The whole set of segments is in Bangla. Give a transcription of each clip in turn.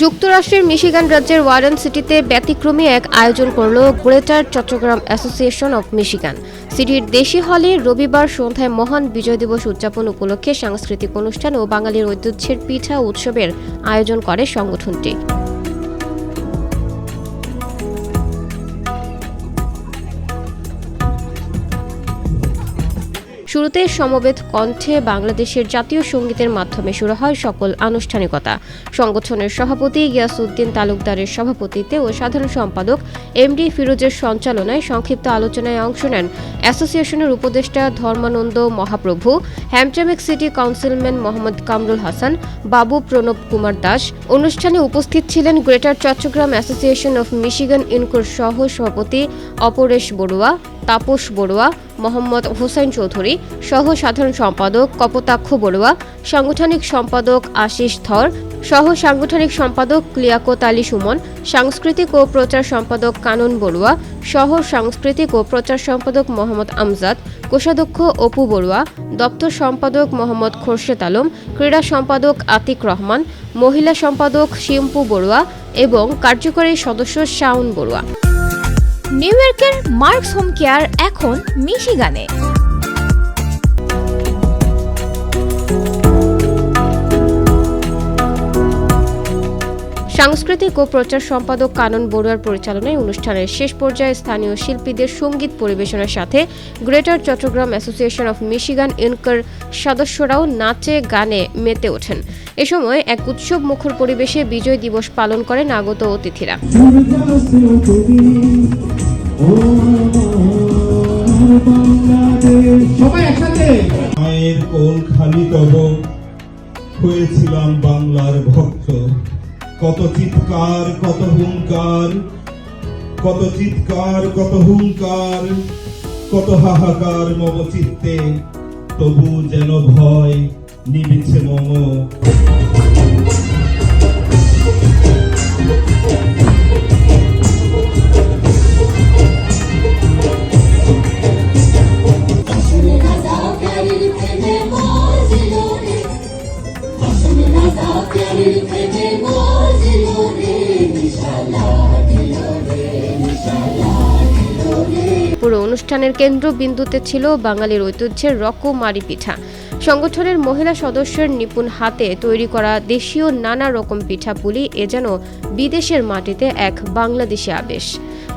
যুক্তরাষ্ট্রের মিশিগান রাজ্যের ওয়ারেন সিটিতে ব্যতিক্রমী এক আয়োজন করল Greater Chattogram Association of Michigan. সিটির দেশি হলে রবিবার সন্ধ্যায় মহান বিজয় দিবস উদযাপন উপলক্ষে সাংস্কৃতিক অনুষ্ঠান ও বাঙালির ঐতিহ্যের পিঠা উৎসবের আয়োজন করে সংগঠনটি। শুরুতে সমবেত কণ্ঠে বাংলাদেশের জাতীয় সঙ্গীতের মাধ্যমে শুরু হয় সকল আনুষ্ঠানিকতা। সংগঠনের সভাপতি গিয়াসউদ্দিন তালুকদারের সভাপতিত্বে ও সাধারণ সম্পাদক এমডি ফিরোজের সঞ্চালনায় সংক্ষিপ্ত আলোচনায় অংশ নেন অ্যাসোসিয়েশনের উপদেষ্টা Dharmananda Mahaprabhu Hamtramck city councilman Mohammad Kamrul Hasan, Babu Pranab Kumar Das. অনুষ্ঠানে উপস্থিত ছিলেন Greater Chattogram Association of Michigan Inc সহ সভাপতি অপরেশ বড়ুয়া তাপস বড়ুয়া, মোহাম্মদ হোসেন চৌধুরী সহ সাধারণ সম্পাদক কপোতাক্ষ বড়ুয়া, সাংগঠনিক সম্পাদক আশিস ধর সহ সাংগঠনিক সম্পাদক লিয়াকত আলী সুমন, সাংস্কৃতিক ও প্রচার সম্পাদক কানন বড়ুয়া সহ সাংস্কৃতিক ও প্রচার সম্পাদক মোহাম্মদ আমজাদ, কোষাধ্যক্ষ অপু বড়ুয়া, দপ্তর সম্পাদক মোহাম্মদ খোরশেদ আলম, ক্রীড়া সম্পাদক আতিক রহমান, মহিলা সম্পাদক শিম্পু বড়ুয়া এবং কার্যকরী সদস্য শাওন বড়ুয়া। নিউ ইয়র্কের মার্কস হোম কেয়ার এখন মিশিগানে। সাংস্কৃতিক ও প্রচার সম্পাদক কানন বড়ুয়ার পরিচালনায় অনুষ্ঠানের শেষ পর্যায়ে স্থানীয় শিল্পীদের সংগীত পরিবেশনের সাথে Greater Chattogram Association of Michigan Inc সদস্যরাও নাচে গানে মেতে ওঠেন। এ সময় এক উৎসব মুখর পরিবেশে বিজয় দিবস পালন করেন আগত অতিথিরা। মায়ের কোল খালি তব হয়েছিলাম বাংলার ভক্ত। কত চিৎকার, কত হুঙ্কার, কত চিৎকার, কত হুঙ্কার, কত হাহাকার মম চিত্তে, তবু যেন ভয় নিবিছে মম। পুরো অনুষ্ঠানের কেন্দ্রবিন্দুতে ছিল বাঙালির ঐতিহ্যের রকমারি পিঠা। সংগঠনের মহিলা সদস্যের নিপুণ হাতে তৈরি করা দেশীয় নানা রকম পিঠাপুলি এ যেন বিদেশের মাটিতে এক বাংলাদেশি আবেশ।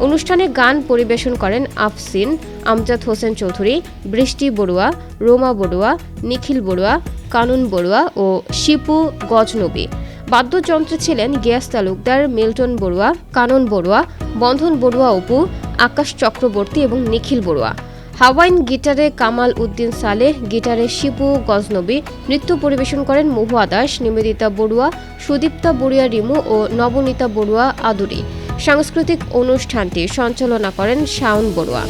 অনুষ্ঠানে গান পরিবেশন করেন আফসিন, আমজাদ হোসেন চৌধুরী, বৃষ্টি বড়ুয়া, রোমা বড়ুয়া, নিখিল বড়ুয়া, কানুন বড়ুয়া ও শিপু গজনবী। বাদ্যযন্ত্রে ছিলেন গিয়াস তালুকদার মিল্টন বড়ুয়া, কানন বড়ুয়া, বন্ধন বড়ুয়া অপু, আকাশ চক্রবর্তী এবং নিখিল বড়ুয়া। হাওয়াইন গিটারে কামাল উদ্দিন সালেহ গিটারে শিপু গজনবী, নৃত্য পরিবেশন করেন মহুয়া দাস, নিবেদিতা বড়ুয়া, সুদীপ্তা বড়ুয়া রিমু ও নবনীতা বড়ুয়া আদুরি। সাংস্কৃতিক অনুষ্ঠানটি সঞ্চালনা করেন শাওন বড়ুয়া।